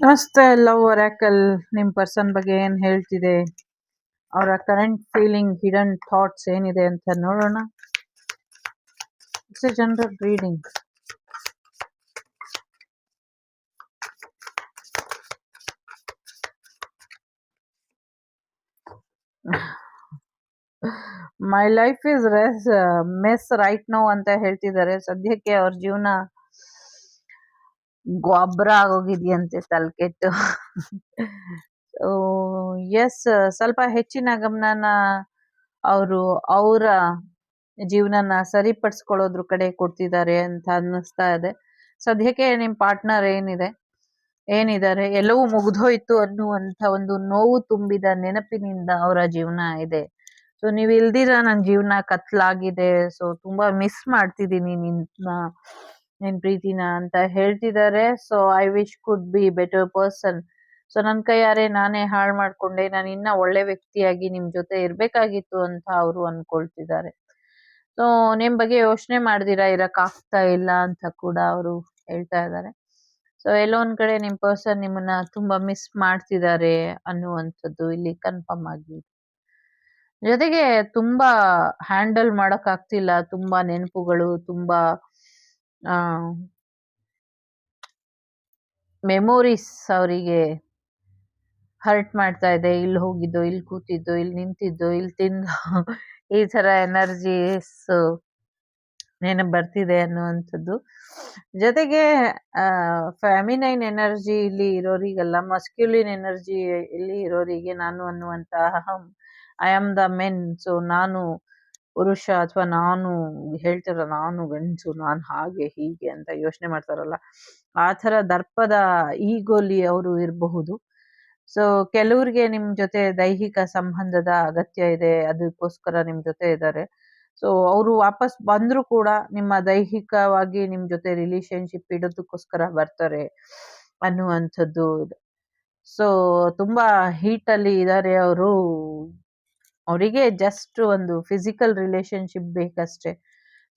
ನಮಸ್ತೆ love Oracle ನಿಮ್ಮ person ಬಗ್ಗೆ ಏನು ಹೇಳ್ತಿದೆ? ಅವರ ಕರೆಂಟ್ ಫೀಲಿಂಗ್ ಹಿಡನ್ ಥಾಟ್ಸ್ ಏನಿದೆ ಅಂತ ನೋಡೋಣ. It's a general reading my life is race mess right now ಅಂತ ಹೇಳ್ತಿದ್ದಾರೆ. ಸದ್ಯಕ್ಕೆ ಅವ್ರ ಜೀವನ ಗೊಬ್ಬರ ಆಗೋಗಿದೆಯಂತೆ ತಲೆಕೆಟ್ಟು. ಎಸ್ ಸ್ವಲ್ಪ ಹೆಚ್ಚಿನ ಗಮನನ ಅವರು ಅವರ ಜೀವನನ ಸರಿಪಡಿಸ್ಕೊಳ್ಳೋದ್ರ ಕಡೆ ಕೊಡ್ತಿದ್ದಾರೆ ಅಂತ ಅನ್ನಿಸ್ತಾ ಇದೆ. ಸದ್ಯಕ್ಕೆ ನಿಮ್ಮ ಪಾರ್ಟ್ನರ್ ಏನಿದೆ? ಏನಿದ್ದಾರೆ? ಎಲ್ಲವೂ ಮುಗಿದೋಯ್ತು ಅನ್ನುವಂಥ ಒಂದು ನೋವು ತುಂಬಿದ ನೆನಪಿನಿಂದ ಅವರ ಜೀವನ ಇದೆ. ಸೊ ನೀವು ಇಲ್ದಿರ ನನ್ನ ಜೀವನ ಕತ್ಲಾಗಿದೆ. ಸೊ ತುಂಬಾ ಮಿಸ್ ಮಾಡ್ತಿದ್ದೀನಿ ನಿನ್ನ ನಿನ್ ಪ್ರೀತಿನ ಅಂತ ಹೇಳ್ತಿದ್ದಾರೆ so I wish could be better person so ನನ್ ಕೈಯಾರೆ ನಾನೇ ಹಾಳ್ ಮಾಡ್ಕೊಂಡೆ. ನಾನು ಇನ್ನ ಒಳ್ಳೆ ವ್ಯಕ್ತಿಯಾಗಿ ನಿಮ್ ಜೊತೆ ಇರ್ಬೇಕಾಗಿತ್ತು ಅಂತ ಅವರು ಅನ್ಕೊಳ್ತಿದ್ದಾರೆ ಸೊ ನಿಮ್ ಬಗ್ಗೆ ಯೋಚನೆ ಮಾಡ್ದಿರಾ? ಇರಕ್ ಆಗ್ತಾ ಇಲ್ಲ ಅಂತ ಕೂಡ ಅವರು ಹೇಳ್ತಾ ಇದ್ದಾರೆ ಸೊ ಎಲ್ಲೋ ಒಂದ್ ಕಡೆ ನಿಮ್ ಪರ್ಸನ್ ನಿಮ್ಮನ್ನ ತುಂಬಾ ಮಿಸ್ ಮಾಡ್ತಿದ್ದಾರೆ ಅನ್ನುವಂಥದ್ದು ಇಲ್ಲಿ ಕನ್ಫರ್ಮ್ ಆಗಿ. ಜೊತೆಗೆ ತುಂಬಾ ಹ್ಯಾಂಡಲ್ ಮಾಡಕ್ ಆಗ್ತಿಲ್ಲ. ತುಂಬಾ ನೆನಪುಗಳು, ತುಂಬಾ ಮೆಮೊರೀಸ್ ಅವರಿಗೆ ಹರ್ಟ್ ಮಾಡ್ತಾ ಇದೆ. ಇಲ್ಲಿ ಹೋಗಿದ್ದು, ಇಲ್ಲಿ ಕೂತಿದ್ದು, ಇಲ್ಲಿ ನಿಂತಿದ್ದು, ಇಲ್ಲಿ ತಿಂದು. ಈ ತರ ಎನರ್ಜೀಸ್ ನೆನಪು ಬರ್ತಿದೆ ಅನ್ನುವಂಥದ್ದು. ಜೊತೆಗೆ ಫ್ಯಾಮಿನೈನ್ ಎನರ್ಜಿ ಇಲ್ಲಿ ಇರೋರಿಗೆಲ್ಲ ಮಸ್ಕ್ಯುಲಿನ್ ಎನರ್ಜಿ ಇಲ್ಲಿ ಇರೋರಿಗೆ ನಾನು ಅನ್ನುವಂತಹ I am the men so ನಾನು ಪುರುಷ ಅಥವಾ ನಾನು ಹೇಳ್ತಿರಲ್ಲ ನಾನು ಗಂಡಸು, ನಾನು ಹಾಗೆ, ಹೀಗೆ ಅಂತ ಯೋಚನೆ ಮಾಡ್ತಾರಲ್ಲ, ಆ ತರ ದರ್ಪದ ಈಗೋಲಿ ಅವರು ಇರಬಹುದು. ಸೊ ಕೆಲವ್ರಿಗೆ ನಿಮ್ ಜೊತೆ ದೈಹಿಕ ಸಂಬಂಧದ ಅಗತ್ಯ ಇದೆ, ಅದಕ್ಕೋಸ್ಕರ ನಿಮ್ ಜೊತೆ ಇದ್ದಾರೆ ಸೊ ಅವರು ವಾಪಸ್ ಬಂದ್ರು ಕೂಡ ನಿಮ್ಮ ದೈಹಿಕವಾಗಿ ನಿಮ್ ಜೊತೆ ರಿಲೇಶನ್ಶಿಪ್ ಇಡೋದಕ್ಕೋಸ್ಕರ ಬರ್ತಾರೆ ಅನ್ನುವಂಥದ್ದು ಸೊ ತುಂಬಾ ಹೀಟ್ ಅಲ್ಲಿ ಇದ್ದಾರೆ ಅವರು. ಅವರಿಗೆ ಜಸ್ಟ್ ಒಂದು ಫಿಸಿಕಲ್ ರಿಲೇಶನ್ಶಿಪ್ ಬೇಕಷ್ಟೇ.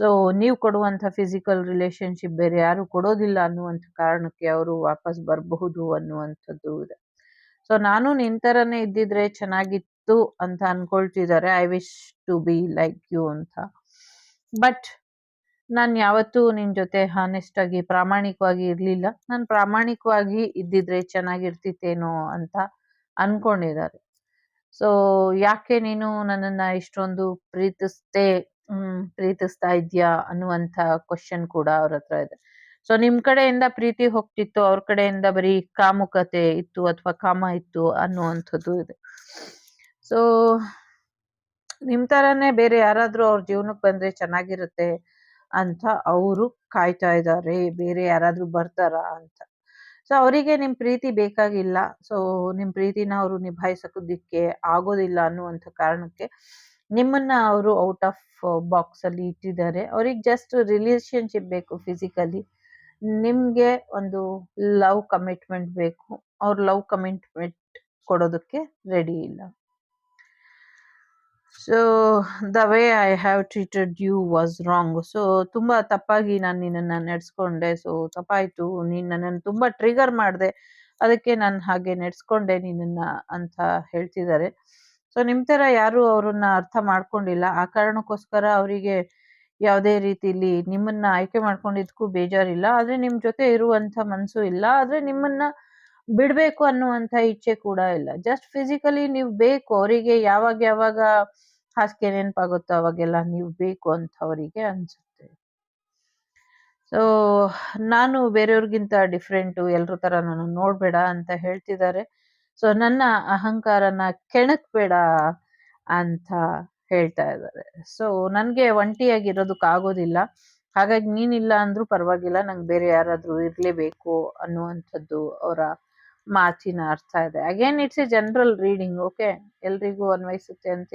ಸೊ ನೀವು ಕೊಡುವಂಥ ಫಿಸಿಕಲ್ ರಿಲೇಶನ್ಶಿಪ್ ಬೇರೆ ಯಾರು ಕೊಡೋದಿಲ್ಲ ಅನ್ನುವಂಥ ಕಾರಣಕ್ಕೆ ಅವರು ವಾಪಸ್ ಬರಬಹುದು ಅನ್ನುವಂಥದ್ದು ಇದೆ. ಸೊ ನಾನು ನಿಂತರನೇ ಇದ್ದಿದ್ರೆ ಚೆನ್ನಾಗಿತ್ತು ಅಂತ ಅನ್ಕೊಳ್ತಿದ್ದಾರೆ. I wish to be like you ಅಂತ. ಬಟ್ ನಾನು ಯಾವತ್ತೂ ನಿನ್ ಜೊತೆ ಹಾನೆಸ್ಟ್ ಆಗಿ, ಪ್ರಾಮಾಣಿಕವಾಗಿ ಇರ್ಲಿಲ್ಲ. ನಾನು ಪ್ರಾಮಾಣಿಕವಾಗಿ ಇದ್ದಿದ್ರೆ ಚೆನ್ನಾಗಿರ್ತಿತ್ತೇನೋ ಅಂತ ಅನ್ಕೊಂಡಿದ್ದಾರೆ. ಸೊ ಯಾಕೆ ನೀನು ನನ್ನನ್ನ ಇಷ್ಟೊಂದು ಪ್ರೀತಿಸ್ತೆ ಪ್ರೀತಿಸ್ತಾ ಇದ್ಯಾ ಅನ್ನುವಂತ ಕ್ವಶನ್ ಕೂಡ ಅವ್ರ ಹತ್ರ ಇದೆ. ಸೊ ನಿಮ್ ಕಡೆಯಿಂದ ಪ್ರೀತಿ ಹೋಗ್ತಿತ್ತು, ಅವ್ರ ಕಡೆಯಿಂದ ಬರೀ ಕಾಮುಕತೆ ಇತ್ತು ಅಥವಾ ಕಾಮ ಇತ್ತು ಅನ್ನುವಂಥದ್ದು ಇದೆ. ಸೊ ನಿಮ್ ತರನೇ ಬೇರೆ ಯಾರಾದ್ರೂ ಅವ್ರ ಜೀವನಕ್ಕೆ ಬಂದ್ರೆ ಚೆನ್ನಾಗಿರುತ್ತೆ ಅಂತ ಅವರು ಕಾಯ್ತಾ ಇದ್ದಾರೆ ಬೇರೆ ಯಾರಾದ್ರೂ ಬರ್ತಾರಾ ಅಂತ. ಸೊ ಅವರಿಗೆ ನಿಮ್ ಪ್ರೀತಿ ಬೇಕಾಗಿಲ್ಲ. ಸೊ ನಿಮ್ ಪ್ರೀತಿನ ಅವರು ನಿಭಾಯಿಸಕೋದಿಕ್ಕೆ ಆಗೋದಿಲ್ಲ ಅನ್ನುವಂಥ ಕಾರಣಕ್ಕೆ ನಿಮ್ಮನ್ನ ಅವರು ಔಟ್ ಆಫ್ ಬಾಕ್ಸ್ ಅಲ್ಲಿ ಇಟ್ಟಿದ್ದಾರೆ. ಅವ್ರಿಗೆ ಜಸ್ಟ್ ರಿಲೇಶನ್ಶಿಪ್ ಬೇಕು ಫಿಸಿಕಲಿ ನಿಮ್ಗೆ ಒಂದು ಲವ್ ಕಮಿಟ್ಮೆಂಟ್ ಬೇಕು. ಅವ್ರ ಲವ್ ಕಮಿಟ್ಮೆಂಟ್ ಕೊಡೋದಕ್ಕೆ ರೆಡಿ ಇಲ್ಲ. So the way I have treated you was wrong so ತುಂಬಾ ತಪ್ಪಾಗಿ ನಾನು ನಿನ್ನನ್ನು ನಡೆಸ್ಕೊಂಡೆ. ಸೊ ತಪ್ಪಾಯಿತು. ನೀನ್ ನನ್ನನ್ನು ತುಂಬಾ ಟ್ರಿಗರ್ ಮಾಡಿದೆ. ಅದಕ್ಕೆ ನಾನು ಹಾಗೆ ನಡೆಸ್ಕೊಂಡೆ ನಿನ್ನನ್ನು ಅಂತ ಹೇಳ್ತಿದ್ದಾರೆ. ಸೊ ನಿಮ್ಮ ತರ ಯಾರು ಅವ್ರನ್ನ ಅರ್ಥ ಮಾಡ್ಕೊಂಡಿಲ್ಲ. ಆ ಕಾರಣಕ್ಕೋಸ್ಕರ ಅವರಿಗೆ ಯಾವುದೇ ರೀತಿಲಿ ನಿಮ್ಮನ್ನ ಆಯ್ಕೆ ಮಾಡ್ಕೊಂಡಿದ್ದಕ್ಕೂ ಬೇಜಾರಿಲ್ಲ. ಆದ್ರೆ ನಿಮ್ಮ ಜೊತೆ ಇರುವಂತ ಮನಸ್ಸು ಇಲ್ಲ. ಆದ್ರೆ ನಿಮ್ಮನ್ನ ಬಿಡಬೇಕು ಅನ್ನುವಂತ ಇಚ್ಛೆ ಕೂಡ ಇಲ್ಲ. ಜಸ್ಟ್ ಫಿಸಿಕಲಿ ನೀವು ಬೇಕು. ಅವರಿಗೆ ಯಾವಾಗ ಯಾವಾಗ ಹಾಸಿಗೆ ನೆನಪಾಗುತ್ತೋ ಅವಾಗೆಲ್ಲ ನೀವು ಬೇಕು ಅಂತ ಅವರಿಗೆ ಅನ್ಸುತ್ತೆ. ಸೊ ನಾನು ಬೇರೆಯವ್ರಿಗಿಂತ ಡಿಫ್ರೆಂಟು ಎಲ್ಲರ ತರ ನಾನು ನೋಡಬೇಡ ಅಂತ ಹೇಳ್ತಿದ್ದಾರೆ. ಸೊ ನನ್ನ ಅಹಂಕಾರನ ಕೆಣಕ್ಬೇಡ ಅಂತ ಹೇಳ್ತಾ ಇದ್ದಾರೆ. ಸೊ ನನ್ಗೆ ಒಂಟಿಯಾಗಿರೋದಕ್ಕಾಗೋದಿಲ್ಲ ಹಾಗಾಗಿ ನೀನಿಲ್ಲ ಅಂದ್ರೂ ಪರವಾಗಿಲ್ಲ, ನಂಗೆ ಬೇರೆ ಯಾರಾದರೂ ಇರಲೇಬೇಕು ಅನ್ನುವಂಥದ್ದು ಅವರ ಮಾತಿನ ಅರ್ಥ ಇದೆ. Again it's a general reading okay ಎಲ್ರಿಗೂ ಅನ್ವಯಿಸುತ್ತೆ ಅಂತ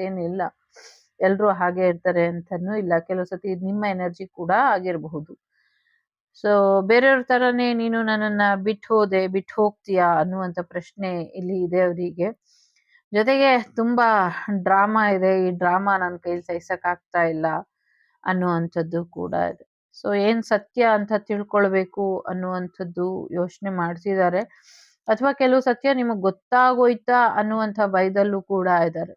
ಎಲ್ರೂ ಹಾಗೆ ಇರ್ತಾರೆ ಅಂತಾನೂ ಇಲ್ಲ. ಕೆಲವು ಸತಿ ನಿಮ್ಮ ಎನರ್ಜಿ ಕೂಡ ಆಗಿರಬಹುದು. ಸೊ ಬೇರೆಯವ್ರ ತರನೇ ನೀನು ನನ್ನನ್ನ ಬಿಟ್ಟು ಹೋದೆ, ಬಿಟ್ಟು ಹೋಗ್ತೀಯಾ ಅನ್ನುವಂತ ಪ್ರಶ್ನೆ ಇಲ್ಲಿ ಇದೆ ಅವರಿಗೆ. ಜೊತೆಗೆ ತುಂಬಾ ಡ್ರಾಮಾ ಇದೆ. ಈ ಡ್ರಾಮಾ ನನ್ನ ಕೈಲಿ ಸಹಿಸಕ್ ಆಗ್ತಾ ಇಲ್ಲ ಅನ್ನುವಂಥದ್ದು ಕೂಡ ಇದೆ. ಸೊ ಏನ್ ಸತ್ಯ ಅಂತ ತಿಳ್ಕೊಳ್ಬೇಕು ಅನ್ನುವಂಥದ್ದು ಯೋಚನೆ ಮಾಡ್ತಿದ್ದಾರೆ ಅಥವಾ ಕೆಲವು ಸತ್ಯ ನಿಮಗ್ ಗೊತ್ತಾಗೋಯ್ತಾ ಅನ್ನುವಂಥ ಭಯದಲ್ಲೂ ಕೂಡ ಇದ್ದಾರೆ.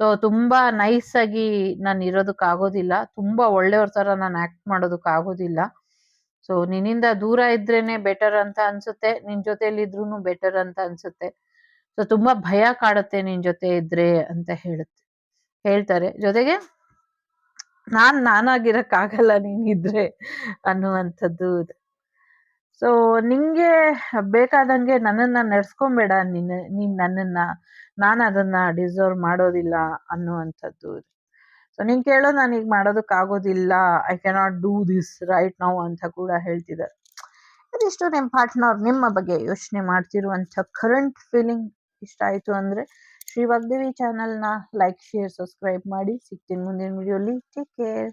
ಸೊ ತುಂಬಾ ನೈಸ್ ಆಗಿ ನಾನು ಇರೋದಕ್ಕೆ ಆಗೋದಿಲ್ಲ. ತುಂಬಾ ಒಳ್ಳೆಯವ್ರ ತರ ನಾನು ಆಕ್ಟ್ ಮಾಡೋದಕ್ಕೆ ಆಗೋದಿಲ್ಲ. ಸೊ ನಿನ್ನಿಂದ ದೂರ ಇದ್ರೇನೆ ಬೆಟರ್ ಅಂತ ಅನ್ಸುತ್ತೆ. ನಿನ್ ಜೊತೆಲಿ ಇದ್ರೂನು ಬೆಟರ್ ಅಂತ ಅನ್ಸುತ್ತೆ. ಸೊ ತುಂಬಾ ಭಯ ಕಾಡುತ್ತೆ ನಿನ್ ಜೊತೆ ಇದ್ರೆ ಅಂತ ಹೇಳುತ್ತೆ. ಹೇಳ್ತಾರೆ. ಜೊತೆಗೆ, ನಾನ್ ನಾನಾಗಿರಕ್ ಆಗಲ್ಲ ನೀನಿದ್ರೆ ಅನ್ನುವಂಥದ್ದು ಇದೆ. ಸೊ ನಿಂಗೆ ಬೇಕಾದಂಗೆ ನನ್ನನ್ನ ನಡ್ಸ್ಕೊಂಬೇಡ ನೀನ್ ನೀನ್ ನನ್ನನ್ನ. ನಾನು ಅದನ್ನ ಡಿಸರ್ವ್ ಮಾಡೋದಿಲ್ಲ ಅನ್ನುವಂಥದ್ದು. ಸೊ ನೀನ್ ಕೇಳೋ, ನಾನು ಈಗ ಮಾಡೋದಕ್ಕೆ ಆಗೋದಿಲ್ಲ I cannot do this right now ಅಂತ ಕೂಡ ಹೇಳ್ತಿದ್ದಾರೆ ಇದಿಷ್ಟು ನಿಮ್ಮ ಪಾರ್ಟ್ನರ್ ನಿಮ್ಮ ಬಗ್ಗೆ ಯೋಚನೆ ಮಾಡ್ತಿರುವಂಥ ಕರೆಂಟ್ ಫೀಲಿಂಗ್ ಇಷ್ಟ ಆಯ್ತು ಅಂದ್ರೆ ಶ್ರೀ ವಾಗ್ದೇವಿ ಚಾನಲ್ನ ಲೈಕ್ ಶೇರ್ ಸಬ್ಸ್ಕ್ರೈಬ್ ಮಾಡಿ. ಸಿಗ್ತೀನಿ ಮುಂದಿನ ವಿಡಿಯೋಲಿ ಟೇಕ್ ಕೇರ್